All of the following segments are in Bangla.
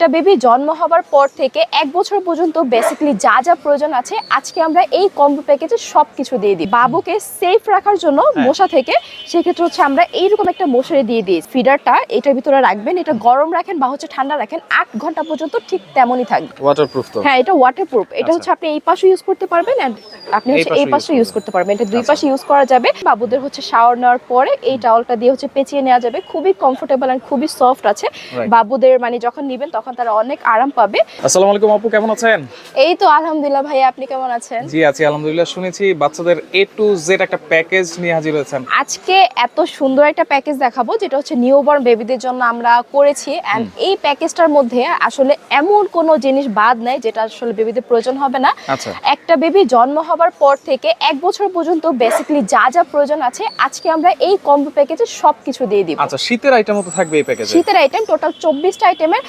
একটা বেবি জন্ম হবার পর থেকে এক বছর পর্যন্ত বেসিক্যালি যা যা প্রয়োজন আছে আজকে আমরা এই কম্বো প্যাকেজে সব কিছু দিয়ে দিই। বাবুকে সেফ রাখার জন্য হ্যাঁ। মশা থেকে সেক্ষেত্রে হচ্ছে আমরা এইরকম একটা মশারি দিয়ে দিই। ফিডারটা এটার ভিতরে রাখবেন এটা গরম রাখেন বা হচ্ছে ঠান্ডা রাখেন আট ঘণ্টা পর্যন্ত ঠিক তেমনই থাকবে। ওয়াটারপ্রুফ তো? হ্যাঁ এটা ওয়াটারপ্রুফ এটা আচ্ছা। হচ্ছে আপনি এই পাশে ইউজ করতে পারবেন আপনি হচ্ছে এই পাশে ইউজ করতে পারবেন। এটা দুই আচ্ছা। পাশে ইউজ করা যাবে। বাবুদের হচ্ছে শাওয়ার নেওয়ার পরে এই টাওয়ালটা দিয়ে হচ্ছে পেঁচিয়ে নেওয়া যাবে। খুবই কমফোর্টেবল এন্ড খুবই সফট আছে। বাবুদের মানে যখন নেবেন তখন তারা অনেক আরাম পাবে। আসসালামু আলাইকুম আপু কেমন আছেন? এই তো আলহামদুলিল্লাহ ভাই আপনি কেমন আছেন? জি আছি আলহামদুলিল্লাহ শুনেছি বাচ্চাদের এ টু জেড একটা প্যাকেজ নিয়ে হাজির হয়েছেন। আজকে এত সুন্দর একটা প্যাকেজ দেখাবো যেটা হচ্ছে নিউবর্ন বেবিদের জন্য আমরা করেছি। এন্ড এই প্যাকেজটার মধ্যে আসলে এমন কোনো জিনিস বাদ নাই যেটা আসলে বেবিদের প্রয়োজন হবে না। আচ্ছা। একটা বেবি জন্ম হবার পর থেকে এক বছর পর্যন্ত বেসিক্যালি যা যা প্রয়োজন আছে আজকে আমরা এই কম্বো প্যাকেজে সবকিছু দিয়ে দিব। আচ্ছা শীতের আইটেমও তো থাকবে এই প্যাকেজে শীতের আইটেম টোটাল চব্বিশটা আইটেমের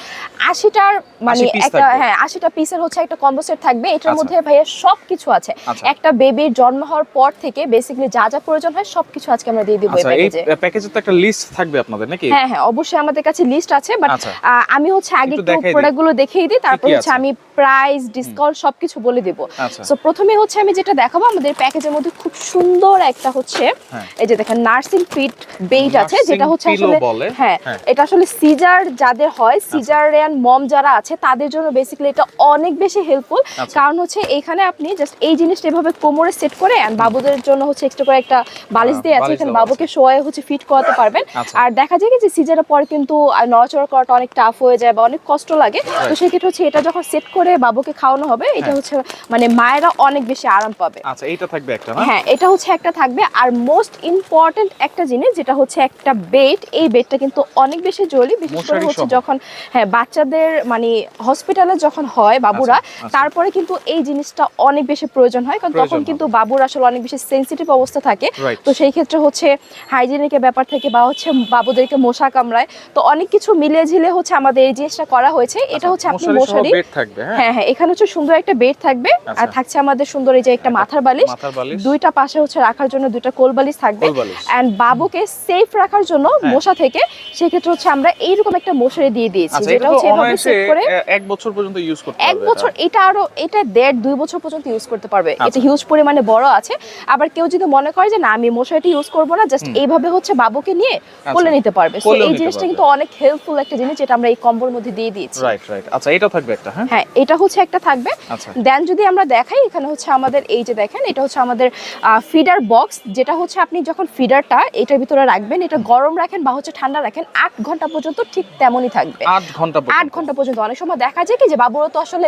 আশিটার মানে একটা হ্যাঁ আশিটা পিসের হচ্ছে একটা কম্বো সেট থাকবে এটার আচ্ছা। মধ্যে ভাইয়া সব কিছু আছে আচ্ছা। একটা বেবির জন্ম হওয়ার পর থেকে বেসিক্যালি যা যা প্রয়োজন হয় আজকে আমরা দিয়ে দিব এই আচ্ছা প্যাকেজে প্যাকেজে তো একটা লিস্ট থাকবে আপনাদের নাকি হ্যাঁ হ্যাঁ অবশ্যই আমাদের কাছে লিস্ট আছে বাট আচ্ছা। আমি হচ্ছে আগে একটু একটু দেখাই দিই। প্রোডাক্টগুলো দেখিয়ে দিই তারপর হচ্ছে আমি প্রাইস ডিসকাউন্ট সবকিছু বলে দেব আচ্ছা সো প্রথমে হচ্ছে আমি যেটা দেখাবো আমাদের প্যাকেজের মধ্যে খুব সুন্দর একটা হচ্ছে হ্যাঁ। এই যে দেখেন নার্সিং ফিট বেইট আছে যেটা হচ্ছে আসলে হ্যাঁ হ্যাঁ। এটা আসলে সিজার যাদের হয় সিজারিয়ান মম যারা আছে তাদের জন্য বেসিক্যালি এটা অনেক বেশি হেল্পফুল আচ্ছা। কারণ হচ্ছে এখানে আপনি জাস্ট এই জিনিসটা এভাবে কোমরে সেট করে and বাবুদের জন্য হচ্ছে এক্সট্রা করে একটা বালিশ দিয়ে আছে এখানে বাবুকে শোয়ে হচ্ছে ফিট করাতে পারবেন। আচ্ছা। আর দেখা যায় কি যে সিজারের পর কিন্তু নড়াচড়া করাটা অনেক টাফ হয়ে যায় বা অনেক কষ্ট লাগে। তো সেক্ষেত্রে হচ্ছে এটা যখন সেট করে বাবুকে খাওয়ানো হবে এটা হ্যাঁ। হচ্ছে মানে মায়েরা অনেক বেশি আরাম পাবে। আচ্ছা এইটা থাকবে একটা হ্যাঁ এটা হচ্ছে একটা থাকবে। আর মোস্ট ইম্পর্টেন্ট একটা জিনিস যেটা হচ্ছে একটা বেড এই বেডটা কিন্তু অনেক বেশি জরুরি। বিশেষ করে হচ্ছে যখন হ্যাঁ বাচ্চাদের মানে হসপিটালে যখন হয় বাবুরা আচ্ছা, আচ্ছা। তারপরে কিন্তু এই জিনিসটা অনেক বেশি প্রয়োজন হয়। কারণ তখন কিন্তু বাবুর আসলে অনেক বেশি সেনসিটিভ অবস্থা থাকে। তো সেই ক্ষেত্রে হচ্ছে হাইজিনিকের ব্যাপার থেকে বা হচ্ছে বাবুদেরকে মশা কামড়ায় তো অনেক কিছু মিলিয়ে ঝিলে হচ্ছে আমাদের এই জিনিসটা করা হয়েছে। এটা হচ্ছে আপনি মশারি। হ্যাঁ? হ্যাঁ হ্যাঁ এখানে হচ্ছে সুন্দর একটা বেড থাকবে। আর আচ্ছা। থাকছে আমাদের সুন্দর এই যে একটা মাথার বালিশ। দুইটা পাশে হচ্ছে রাখার জন্য দুইটা কোল বালিশ থাকবে। এন্ড বাবুকে সেফ রাখার জন্য হ্যাঁ। মশা থেকে সেক্ষেত্রে হচ্ছে আমরা এইরকম একটা মশারি দিয়ে দিয়েছি আচ্ছা যেটা হচ্ছে সেট করে? এক বছর পর্যন্ত ইউজ করতে এক বছর এটা। আরও এটা দেড় দুই বছর পর্যন্ত ইউজ করতে পারবে। এটা আচ্ছা। হিউজ পরিমাণে বড় আছে। আবার কেউ যদি মনে করে যে না আমি মশারিটি ইউজ করব না জাস্ট এইভাবে হচ্ছে বাবুকে নিয়ে কোলে নিতে পারবে। কোলেও এই জিনিসটা কিন্তু অনেক হেল্পফুল একটা জিনিস যেটা আমরা এই কম্বোর মধ্যে দিয়ে দিয়েছি। রাইট রাইট আচ্ছা এটা থাকবে একটা হ্যাঁ? হ্যাঁ এটা হচ্ছে একটা থাকবে। আচ্ছা। দেন যদি আমরা দেখাই এখানে হচ্ছে আমাদের এই যে দেখেন এটা হচ্ছে আমাদের ফিডার বক্স যেটা হচ্ছে আপনি যখন ফিডারটা এটার ভিতরে রাখবেন এটা গরম রাখেন বা হচ্ছে ঠান্ডা রাখেন আট ঘণ্টা পর্যন্ত ঠিক তেমনই থাকবে। আট ঘণ্টা আট ঘণ্টা পর্যন্ত। অনেক সময় দেখা যায় কি যে বাবুরা তো আসলে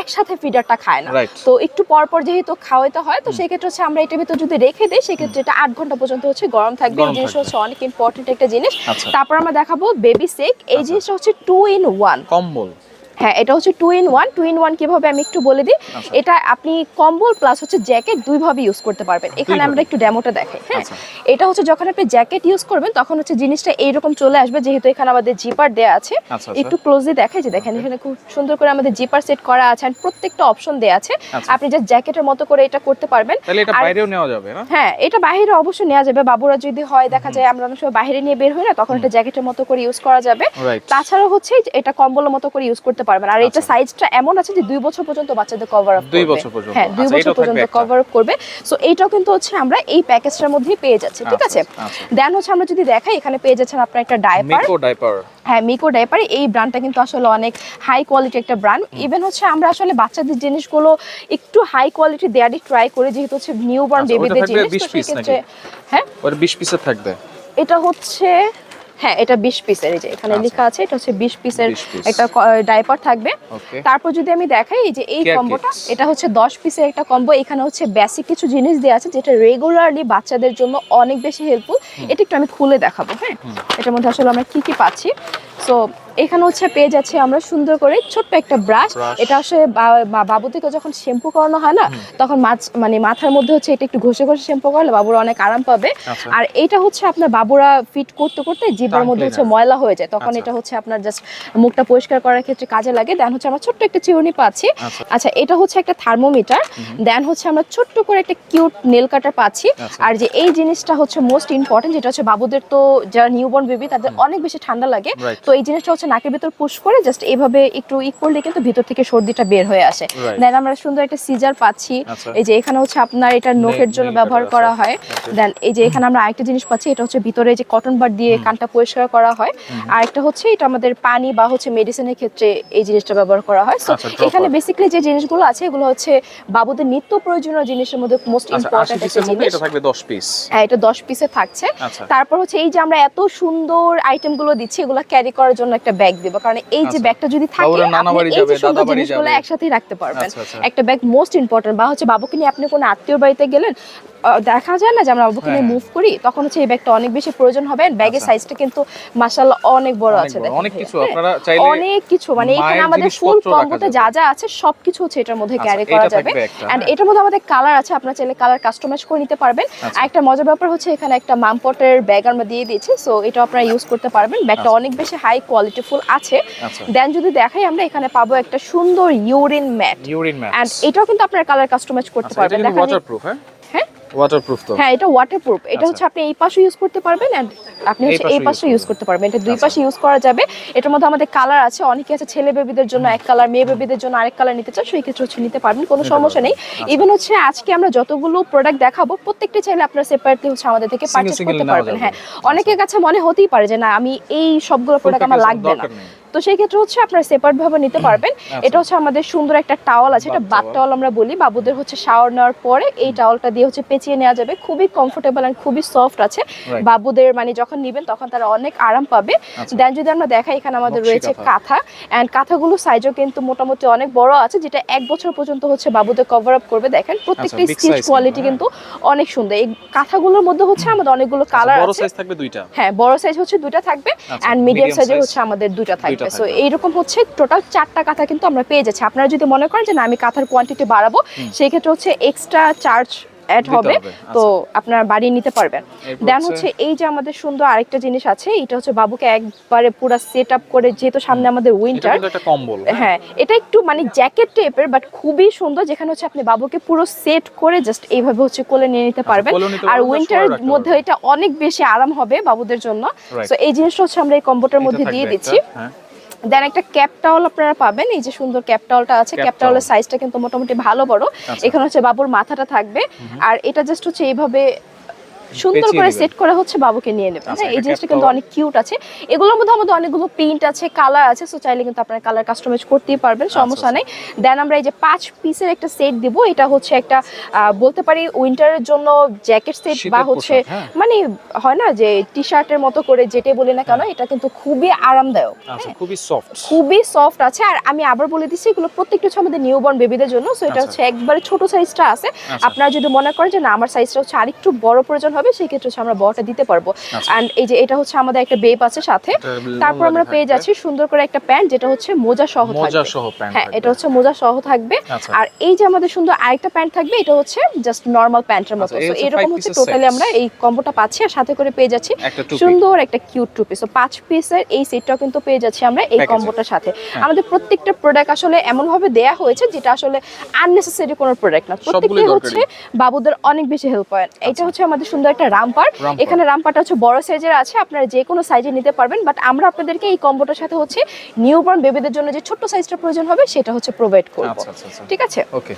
একসাথে ফিডারটা খায় না। তো একটু পর পর যেহেতু খাওয়াইতে হয় তো সেক্ষেত্রে হচ্ছে আমরা এটার ভিতর যদি রেখে দিই সেক্ষেত্রে এটা আট ঘণ্টা পর্যন্ত হচ্ছে গরম থাকবে। এই জিনিসটা হচ্ছে অনেক ইম্পর্টেন্ট একটা জিনিস। আচ্ছা। তারপর আমরা দেখাবো বেবি সেক এই জিনিসটা হচ্ছে টু ইন ওয়ান কম্বল। হ্যাঁ এটা হচ্ছে two in one two in one কীভাবে আমি একটু বলে দিই? আচ্ছা। এটা আপনি কম্বল প্লাস হচ্ছে জ্যাকেট দুইভাবে ইউজ করতে পারবেন। এখানে আমরা একটু ডেমোটা দেখাই হ্যাঁ? আচ্ছা। এটা হচ্ছে যখন আপনি জ্যাকেট ইউজ করবেন তখন হচ্ছে জিনিসটা এইরকম চলে আসবে যেহেতু এখানে আমাদের জিপার দেয়া আছে। আচ্ছা। একটু ক্লোজলি দেখাই যে দেখেন এখানে খুব সুন্দর করে আমাদের জিপার সেট করা আছে আর প্রত্যেকটা অপশন দেওয়া আছে। আপনি জাস্ট জ্যাকেটের মতো করে এটা করতে পারবেন। তাহলে এটা বাইরেও নেওয়া যাবে না? হ্যাঁ এটা বাইরে অবশ্যই নেওয়া যাবে। বাবুরা যদি হয় দেখা যায় আমরা অনেক সময় বাইরে নিয়ে বের হই না তখন এটা জ্যাকেটের মতো করে ইউজ করা যাবে. তাছাড়াও হচ্ছে এটা কম্বলের মতো করে ইউজ করতে পারবেন। আর এটা সাইজটা এমন আছে যে দুই বছর পর্যন্ত বাচ্চাদের কভার আপ দুই বছর পর্যন্ত। হ্যাঁ দুই আচ্ছা, বছর পর্যন্ত কভার আপ করবে। সো এইটাও কিন্তু হচ্ছে আমরা এই প্যাকেজটার মধ্যেই পেয়ে যাচ্ছি ঠিক আচ্ছা, আছে? আচ্ছা। দেন হচ্ছে আমরা যদি দেখাই এখানে পেয়ে যাচ্ছেন আপনার একটা ডাইপার মিকো ডাইপার হ্যাঁ মিকো ডাইপার এই ব্র্যান্ডটা কিন্তু আসলে অনেক হাই কোয়ালিটি একটা ব্র্যান্ড ইভেন হচ্ছে আমরা আসলে বাচ্চাদের জিনিসগুলো একটু হাই কোয়ালিটি দেয়ারই ট্রাই করি যেহেতু হচ্ছে নিউ বর্ন আচ্ছা, বেবিদের জিনিস তো সেক্ষেত্রে হ্যাঁ? ওটা 20 পিসের থাকবে। এটা হচ্ছে হ্যাঁ এটা বিশ পিসের এই যে এখানে আচ্ছা। লেখা আছে এটা হচ্ছে বিশ পিসের একটা ডাইপার থাকবে। তারপর যদি আমি দেখাই এই যে এই কম্বোটা এটা হচ্ছে দশ পিসের একটা কম্বো এখানে হচ্ছে বেসিক কিছু জিনিস দেওয়া আছে যেটা রেগুলারলি বাচ্চাদের জন্য অনেক বেশি হেল্পফুল এটা একটু আমি খুলে দেখাবো হ্যাঁ? এটার মধ্যে আসলে আমরা কি কি পাচ্ছি? সো এখানে হচ্ছে পেয়ে যাচ্ছে আমরা সুন্দর করে ছোট্ট একটা ব্রাশ এটা আসলে বা- বা- বাবু থেকে যখন শ্যাম্পু করানো হয় না তখন মাছ মানে মাথার মধ্যে হচ্ছে এটা একটু ঘষে ঘষে শ্যাম্পু করলে বাবুরা অনেক আরাম পাবে। আচ্ছা। আর এটা হচ্ছে আপনার বাবুরা ফিট করতে করতে জিভের মধ্যে হচ্ছে ময়লা হয়ে যায়। তখন আচ্ছা। এটা হচ্ছে আপনার জাস্ট মুখটা পরিষ্কার করার ক্ষেত্রে কাজে লাগে। দেন হচ্ছে আমরা ছোট্ট একটা চিরুনি পাচ্ছি। আচ্ছা। আচ্ছা এটা হচ্ছে একটা থার্মোমিটার দেন হচ্ছে আমরা ছোট্ট করে একটা কিউট নেল কাটার পাচ্ছি। আর যে এই জিনিসটা হচ্ছে মোস্ট ইম্পর্টেন্ট যেটা হচ্ছে বাবুদের তো যারা নিউবর্ন বেবি তাদের অনেক বেশি ঠান্ডা লাগে. তো এই জিনিসটা হচ্ছে নাকের ভিতর পুশ করে জাস্ট এইভাবে একটু ই করলে কিন্তু ভিতর থেকে সর্দিটা বের হয়ে আসে। দেন আমরা সুন্দর একটা সিজার পাচ্ছি। আচ্ছা। এই যে এখানে হচ্ছে আপনার এটা নোকের জন্য ব্যবহার করা হয়। দেন এই যে এখানে আমরা আরেকটা জিনিস পাচ্ছি এটা হচ্ছে ভিতরে যে কটন বার দিয়ে কানটা পরিষ্কার করা হয়। আর একটা হচ্ছে এটা আমাদের পানি বা হচ্ছে মেডিসিনের ক্ষেত্রে এই জিনিসটা ব্যবহার করা হয়। সো আচ্ছা, এখানে বেসিক্যালি যে জিনিসগুলো আছে এগুলো হচ্ছে বাবুদের নিত্য প্রয়োজনীয় জিনিসের মধ্যে মোস্ট আচ্ছা ইম্পর্টেন্ট একটা জিনিস। এটা থাকবে দশ পিস হ্যাঁ এটা দশ পিসে থাকছে। আচ্ছা। তারপর হচ্ছে এই যে আমরা এত সুন্দর আইটেমগুলো দিচ্ছি এগুলো ক্যারি করার জন্য একটা ব্যাগ দিব কারণ এই যে আচ্ছা। ব্যাগটা যদি থাকে একসাথে আপনি এই যে সুন্দর জিনিসগুলো একসাথেই রাখতে পারবেন আচ্ছা, আচ্ছা। একটা ব্যাগ মোস্ট ইম্পর্টেন্ট বা হচ্ছে বাবুকে নিয়ে আপনি কোনো আত্মীয় বাড়িতে গেলেন দেখা যায় না যে আমরা বাবুকে নিয়ে হ্যাঁ। মুভ করি তখন হচ্ছে এই ব্যাগটা অনেক বেশি প্রয়োজন হবে ব্যাগের আচ্ছা। সাইজটা কিন্তু মাশাআল্লাহ অনেক বড় আছে দেখেন অনেক কিছু হ্যাঁ? আপনারা চাইলে অনেক কিছু মানে এখানে আমাদের ফুল কম্বোতে যা যা আছে সবকিছু হচ্ছে এটার মধ্যে আচ্ছা, ক্যারি করা যাবে এন্ড হ্যাঁ। এটার মধ্যে আমাদের কালার আছে আপনারা চাইলে কালার কাস্টমাইজ করে নিতে পারবেন আচ্ছা। আর একটা মজার ব্যাপার হচ্ছে এখানে একটা মামপটের ব্যাগ আমরা দিয়ে দিয়েছি সো এটা আপনারা ইউজ করতে পারবেন ব্যাগটা আচ্ছা। অনেক বেশি হাই কোয়ালিটি ফুল আছে আচ্ছা দেন যদি দেখাই আমরা এখানে পাবো একটা সুন্দর urine mat urine match and এটাও কিন্তু আপনারা কালার কাস্টমাইজ করতে আচ্ছা পারবেন কিন্তু দেখা যায়- ওয়াটারপ্রুফ হ্যাঁ হ্যাঁ ওয়াটারপ্রুফ তো? হ্যাঁ এটা ওয়াটারপ্রুফ এটা আচ্ছা। হচ্ছে আপনি এই পাশে ইউজ করতে পারবেন এন্ড আপনি হচ্ছে এই পাশে ইউজ করতে পারবেন। এটা দুই আচ্ছা। পাশে ইউজ করা যাবে। এটার মধ্যে আমাদের কালার আছে। অনেকে আছে ছেলে বেবিদের জন্য এক কালার মেয়ে বেবিদের জন্য আরেক কালার নিতে চান সেই ক্ষেত্রে হচ্ছে নিতে পারবেন কোনো সমস্যা নেই। আচ্ছা। ইভেন হচ্ছে আজকে আমরা যতগুলো প্রোডাক্ট দেখাবো প্রত্যেকটি চাইলে আপনারা সেপারেটলি হচ্ছে আমাদের থেকে পারচেজ করতে পারবেন। হ্যাঁ অনেকের কাছে মনে হতেই পারে যে না আমি এই সবগুলো প্রোডাক্ট আমার লাগবে না। তো সেই ক্ষেত্রে হচ্ছে আপনারা সেপারেট ভাবে নিতে পারবেন। আচ্ছা। এটা হচ্ছে আমাদের সুন্দর একটা টাওয়াল আছে এটা বাথ টাওয়াল আমরা বলি। বাবুদের হচ্ছে শাওয়ার নেওয়ার পরে এই টাওয়ালটা দিয়ে হচ্ছে পেঁচিয়ে নেওয়া যাবে। খুবই কমফোর্টেবল এন্ড খুবই সফট আছে। বাবুদের মানে যখন নিবেন তখন তারা অনেক আরাম পাবে। আচ্ছা। দেন যদি আমরা দেখাই এখানে আমাদের রয়েছে কাঁথা। এন্ড কাঁথাগুলো সাইজও কিন্তু মোটামুটি অনেক বড় আছে যেটা এক বছর পর্যন্ত হচ্ছে বাবুদের কভার আপ করবে। দেখেন প্রত্যেকটা স্টিচ কোয়ালিটি কিন্তু, কিন্তু অনেক সুন্দর। এই কাঁথাগুলোর মধ্যে হচ্ছে আমাদের অনেকগুলো আচ্ছা, কালার বড় আছে। সাইজ থাকবে দুইটা? হ্যাঁ বড় সাইজ হচ্ছে দুইটা থাকবে আচ্ছা, এন্ড মিডিয়াম সাইজের হচ্ছে আমাদের দুইটা থাকবে। দুইটা সো এইরকম হচ্ছে টোটাল চারটা কাঁথা কিন্তু আমরা পেয়ে যাচ্ছি। আপনারা যদি মনে করেন যে না আমি কাঁথার কোয়ান্টিটি বাড়াবো সেই ক্ষেত্রে হচ্ছে এক্সট্রা চার্জ অ্যাড হবে। তো আপনার বাড়িয়ে নিতে পারবেন। দেন হচ্ছে- এই যে আমাদের সুন্দর আরেকটা জিনিস আছে এটা হচ্ছে বাবুকে একবারে পুরো সেট আপ করে যেহেতু সামনে আমাদের উইন্টার কম্বল হ্যাঁ। এটা একটু মানে জ্যাকেট টাইপের বাট খুবই সুন্দর যেখানে হচ্ছে আপনি বাবুকে পুরো সেট করে জাস্ট এইভাবে হচ্ছে কোলে নিয়ে নিতে পারবেন। আর পারবেন, উইন্টার মধ্যে এটা অনেক বেশি আরাম হবে বাবুদের জন্য। তো এই জিনিসটা হচ্ছে আমরা এই কম্বোটার মধ্যে দিয়ে দিচ্ছি। হ্যাঁ। দেন একটা ক্যাপ টাওয়াল আপনারা পাবেন এই যে সুন্দর ক্যাপ টাওয়ালটা আছে ক্যাপ টাওয়ালের সাইজটা কিন্তু মোটামুটি ভালো বড়। আচ্ছা। এখানে হচ্ছে বাবুর মাথাটা থাকবে। আর এটা জাস্ট হচ্ছে এইভাবে সুন্দর করে সেট করে হচ্ছে বাবুকে নিয়ে নেবেন। আচ্ছা, হ্যাঁ এই জিনিসটা কিন্তু অনেক কিউট আছে। এগুলোর মধ্যে আমাদের অনেকগুলো প্রিন্ট আছে কালার আছে সো চাইলে কিন্তু আপনারা কালার কাস্টমাইজ করতেই পারবেন সমস্যা আচ্ছা। নেই। দেন আমরা এই যে পাঁচ পিসের একটা সেট দিব এটা হচ্ছে একটা বলতে পারি উইন্টারের জন্য জ্যাকেট সেট বা হচ্ছে হ্যাঁ। মানে হয় না যে টি শার্টের মতো করে যেটাই বলি না কেন এটা কিন্তু খুবই আরামদায়ক আচ্ছা খুবই সফট খুবই সফট আছে আর আমি আবার বলে দিচ্ছি এগুলো প্রত্যেকটা হচ্ছে আমাদের নিউবর্ন বেবিদের জন্য সো এটা আচ্ছা। হচ্ছে একবারে ছোট সাইজটা আছে। আচ্ছা। আপনারা যদি মনে করেন যে না আমার সাইজটা হচ্ছে আরেকটু বড় প্রয়োজন হবে সেই ক্ষেত্রে হচ্ছে আমরা বড়টা দিতে পারব। আচ্ছা। এন্ড এই যে এটা হচ্ছে আমাদের একটা বেব আছে সাথে। তারপর আমরা পেয়ে যাচ্ছি সুন্দর করে একটা প্যান্ট যেটা হচ্ছে মোজা সহ মোজা সহ প্যান্ট হ্যাঁ এটা হচ্ছে মোজা সহ থাকবে। আচ্ছা। আর এই যে আমাদের সুন্দর আরেকটা প্যান্ট থাকবে এটা হচ্ছে জাস্ট নর্মাল প্যান্টের মতো। আচ্ছা, তো হচ্ছে এরকম হচ্ছে টোটালি আমরা এই কম্বোটা পাচ্ছি আর সাথে করে পেয়ে যাচ্ছি সুন্দর একটা কিউট টু পিস তো পাঁচ পিসের এই সেটটাও কিন্তু পেয়ে যাচ্ছি আমরা এই কম্বোটার সাথে। হ্যাঁ। আমাদের প্রত্যেকটা প্রোডাক্ট আসলে এমন ভাবে দেয়া হয়েছে যেটা আসলে আননেসেসারি কোনো প্রোডাক্ট না। প্রত্যেকটাই দরকারি। হচ্ছে বাবুদের অনেক বেশি হেল্প হয়। এটা হচ্ছে আমাদের সুন্দর একটা রামপার রামপার। এখানে রামপারটা হচ্ছে বড় সাইজের আছে আপনারা যে কোনো সাইজে নিতে পারবেন। বাট আমরা আপনাদেরকে এই কম্বোটার সাথে হচ্ছে নিউবর্ন বেবিদের জন্য যে ছোট্ট সাইজটা প্রয়োজন হবে সেটা হচ্ছে প্রোভাইড করব। আচ্ছা আচ্ছা আচ্ছা। ঠিক আছে? ওকে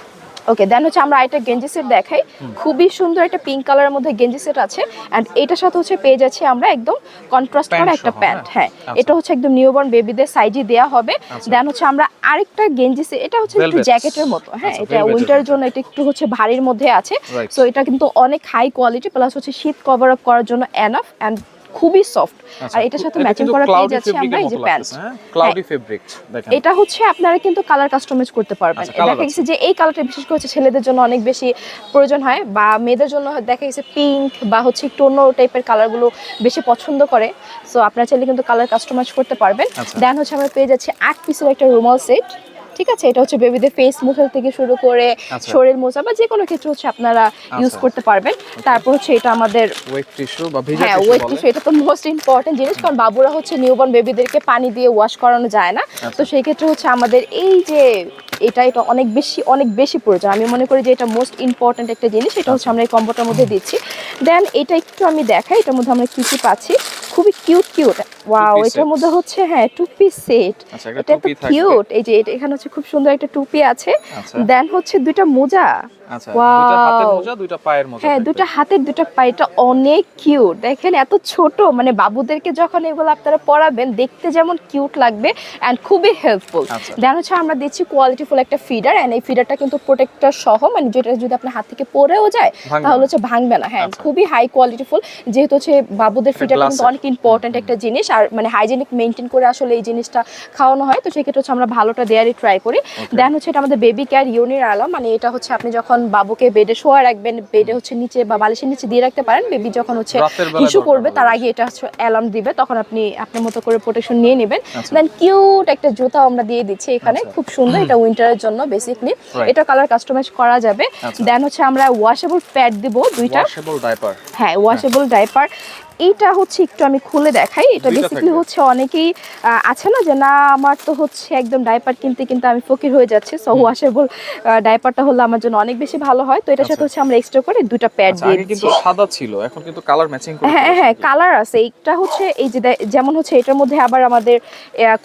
ওকে দেন হচ্ছে আমরা একটা গেঞ্জি সেট দেখাই খুবই সুন্দর একটা পিঙ্ক কালারের মধ্যে গেঞ্জি সেট আছে এন্ড এটার সাথে হচ্ছে পেয়ে যাচ্ছি আমরা একদম কন্ট্রাস্ট করা একটা প্যান্ট হ্যাঁ? হ্যাঁ আচ্ছা। এটা হচ্ছে একদম নিউবর্ন বেবিদের সাইজে দেয়া হবে আচ্ছা। দেন হচ্ছে আমরা আরেকটা গেঞ্জি সেট এটা হচ্ছে একটু। জ্যাকেটের মতো হ্যাঁ আচ্ছা, এটা উইন্টারের জন্য এটা একটু হচ্ছে ভারীর মধ্যে আছে. সো এটা কিন্তু অনেক হাই কোয়ালিটি প্লাস হচ্ছে শীত কভার আপ করার জন্য এনাফ এন্ড খুবই সফট আর এটার সাথে ম্যাচিং করা পেয়ে যাচ্ছে আমরা এই যে প্যান্ট ক্লাউডি ফেব্রিক দেখেন। এটা হচ্ছে আপনারা কিন্তু কালার কাস্টমাইজ করতে পারবেন। আচ্ছা, দেখা গেছে যে এই কালারটা বিশেষ করে হচ্ছে ছেলেদের জন্য অনেক বেশি প্রয়োজন হয় বা মেয়েদের জন্য দেখা গেছে পিঙ্ক বা হচ্ছে একটু অন্য টাইপের কালারগুলো বেশি পছন্দ করে। সো আপনারা চাইলে কিন্তু কালার কাস্টমাইজ করতে পারবেন। আচ্ছা। দেন হচ্ছে আমরা পেয়ে যাচ্ছি আট পিসের একটা রুমাল সেট ঠিক আছে? এটা হচ্ছে বেবিদের ফেস মুছাল থেকে শুরু করে আচ্ছা। শরীর মোছা বা যে কোনো ক্ষেত্রে হচ্ছে আপনারা ইউজ আচ্ছা। করতে পারবেন। তারপর হচ্ছে এটা আমাদের ওয়েট টিস্যু বা ভিজা হ্যাঁ ওয়েট টিস্যু এটা তো মোস্ট ইম্পর্টেন্ট জিনিস কারণ বাবুরা হচ্ছে নিউবর্ন বেবিদেরকে পানি দিয়ে ওয়াশ করানো যায় না। আচ্ছা। তো সেই ক্ষেত্রে হচ্ছে আমাদের এই যে এটা এটা অনেক বেশি অনেক বেশি প্রয়োজন। আমি মনে করি যে এটা মোস্ট ইম্পর্টেন্ট একটা জিনিস এটা হচ্ছে আমরা এই কম্বোটার মধ্যে দিচ্ছি। দেন এটা একটু আমি দেখাই এটার মধ্যে আমরা কি কি পাচ্ছি? খুবই কিউট কিউট ওয়াও এটার মধ্যে হচ্ছে হ্যাঁ টু পিস সেট আচ্ছা এটা তো কিউট এই যে এটা- এখানে হচ্ছে খুব সুন্দর একটা টুপি আছে। দেন হচ্ছে দুইটা মোজা। আচ্ছা দুইটা হাতের মোজা দুইটা পায়ের মোজা হ্যাঁ হাতের পায়েটা অনেক কিউট দেখেন এত ছোট। মানে বাবুদেরকে যখন এগুলো আপনারা পরাবেন দেখতে যেমন কিউট লাগবে অ্যান্ড খুবই হেল্পফুল আচ্ছা। দেন হচ্ছে আমরা দিচ্ছি কোয়ালিটিফুল একটা ফিডার অ্যান্ড এই ফিডারটা কিন্তু প্রোটেক্টর সহ মানে যেটা যদি আপনার হাত থেকে পড়েও যায় তাহলে হচ্ছে ভাঙবে না। হ্যাঁ। খুবই হাই কোয়ালিটিফুল যেহেতু হচ্ছে বাবুদের ফিডার কিন্তু অনেক ইম্পর্ট্যান্ট একটা জিনিস। আর মানে হাইজেনিক মেনটেন করে আসলে এই জিনিসটা খাওয়ানো হয়। তো সেক্ষেত্রে হচ্ছে আমরা ভালোটা দেয়ারই ট্রাই করি। দেন হচ্ছে এটা আমাদের বেবি কেয়ার ইউনির আলাম মানে এটা হচ্ছে আপনি যখন বাবুকে বেডে শোয়া রাখবেন বেডে হচ্ছে নিচে বা বালিশের নিচে দিয়ে রাখতে পারেন। বেবি যখন হচ্ছে দরকার করবে তার আগে এটা হচ্ছে অ্যালার্ম দিবে। তখন আপনি আপনার মতো করে প্রোটেকশন নিয়ে নেবেন। আচ্ছা। দেন কিউট একটা জুতা আমরা দিয়ে দিচ্ছি এখানে। আচ্ছা। খুব সুন্দর এটা উইন্টারের জন্য বেসিকলি এটা কালার কাস্টমাইজ করা যাবে। আচ্ছা। দেন হচ্ছে আমরা ওয়াশেবল প্যাড দিব দুইটা। ওয়াশেবল ডাইপার হ্যাঁ ওয়াশেবল ডাইপার এইটা হচ্ছে একটু আমি খুলে দেখাই। এটা বেসিক্যালি হচ্ছে অনেকেই আছে না যে না আমার তো হচ্ছে একদম ডাইপার কিনতে কিনতে আমি ফকির হয়ে যাচ্ছি সো ওয়াশেবল ডাইপারটা হলে আমার জন্য অনেক বেশি ভালো হয়। তো এটার সাথে আচ্ছা। হচ্ছে আমরা এক্সট্রা করে দুটো প্যাড আচ্ছা দিয়ে আগে কিন্তু দিচ্ছি। সাদা ছিল এখন কিন্তু কালার ম্যাচিং করে হ্যাঁ হ্যাঁ কালার আছে। এইটা হচ্ছে এই যে যেমন হচ্ছে এটার মধ্যে আবার আমাদের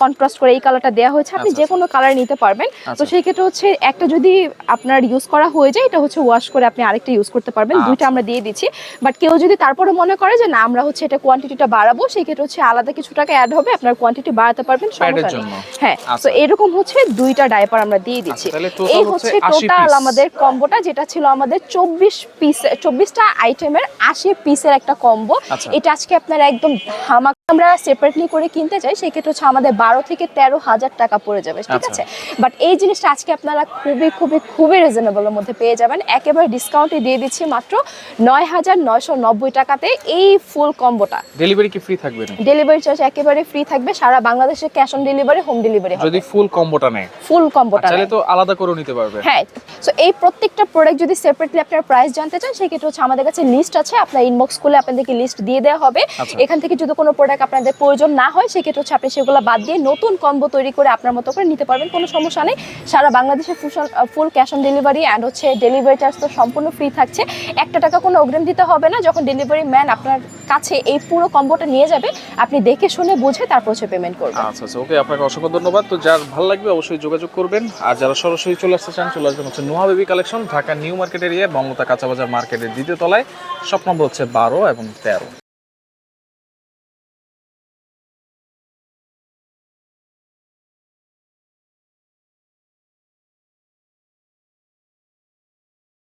কন্ট্রাস্ট করে এই কালারটা দেওয়া হয়েছে। আপনি যে কোনো কালার নিতে পারবেন। তো আচ্ছা। সেই ক্ষেত্রে হচ্ছে একটা যদি আপনার ইউজ করা হয়ে যায় এটা হচ্ছে ওয়াশ করে আপনি আরেকটা ইউজ করতে পারবেন। দুইটা। আমরা দিয়ে দিচ্ছি। বাট কেউ যদি তারপরে মনে করে যে না আমরা হচ্ছে এটা কোয়ান্টিটিটা বাড়াবো সেই ক্ষেত্রে হচ্ছে আলাদা কিছু টাকা অ্যাড হবে আপনার কোয়ান্টিটি বাড়াতে পারবেন সমস্যা নেই। হ্যাঁ আচ্ছা। তো এরকম হচ্ছে দুইটা ডাইপার আমরা দিয়ে দিচ্ছি। আচ্ছা, total এই হচ্ছে হচ্ছে 80 টোটাল আমাদের কম্বোটা যেটা ছিল আমাদের চব্বিশ পিস চব্বিশটা আইটেমের আশি পিসের একটা কম্বো আচ্ছা। এটা আজকে আপনারা একদম ধামাকা আমরা সেপারেটলি করে কিনতে চাই সেক্ষেত্রে হচ্ছে আমাদের বারো থেকে তেরো হাজার টাকা পড়ে যাবে ঠিক। আছে? বাট এই জিনিসটা আজকে আপনারা খুবই খুবই খুবই রিজনেবলের মধ্যে পেয়ে যাবেন। একেবারে ডিসকাউন্টে দিয়ে দিচ্ছি মাত্র নয় হাজার নয়শো নব্বই টাকাতে। এই ফুল কম্বোটা। ডেলিভারি কি ফ্রি থাকবে নাকি? ডেলিভারি চার্জ একেবারে ফ্রি থাকবে সারা বাংলাদেশে cash on delivery home delivery যদি ফুল কম্বোটা নেয়। ফুল কম্বোটা চাইলে তো আলাদা করে নিতে পারবে। হ্যাঁ সো এই প্রত্যেকটা প্রোডাক্ট যদি সেপারেটলি আপনার প্রাইস জানতে চান সেক্ষেত্রে হচ্ছে আমাদের কাছে লিস্ট আছে। আপনার ইনবক্স করলে আপনাদেরকে লিস্ট দিয়ে দেওয়া হবে। আচ্ছা। এখান থেকে যদি কোনো প্রোডাক্ট আপনাদের প্রয়োজন না হয় সেক্ষেত্রে হচ্ছে আপনি সেগুলো বাদ দিয়ে নতুন কম্বো তৈরি করে আপনার মতো করে নিতে পারবেন। কোনো সমস্যা নেই। সারা বাংলাদেশে full cash on delivery and হচ্ছে ডেলিভারি চার্জ তো সম্পূর্ণ ফ্রি থাকছে। একটা টাকা কোনো অগ্রিম দিতে হবে না। যখন ডেলিভারি ম্যান আপনার কাছে এই পুরো কম্বোটা নিয়ে যাবে, আপনি দেখে শুনে বুঝে তারপর হচ্ছে পেমেন্ট করবেন। আচ্ছা আচ্ছা ওকে, আপনাকে অসংখ্য ধন্যবাদ। তো যার ভালো লাগবে অবশ্যই যোগাযোগ করবেন। আর যারা সরাসরি চলে আসতে চান, চলে আসবেন হচ্ছে Noa baby collection, Dhaka new market area বঙ্গতা কাঁচাবাজার মার্কেটের দ্বিতীয় তলায়। শপ নম্বর হচ্ছে বারো এবং তেরো।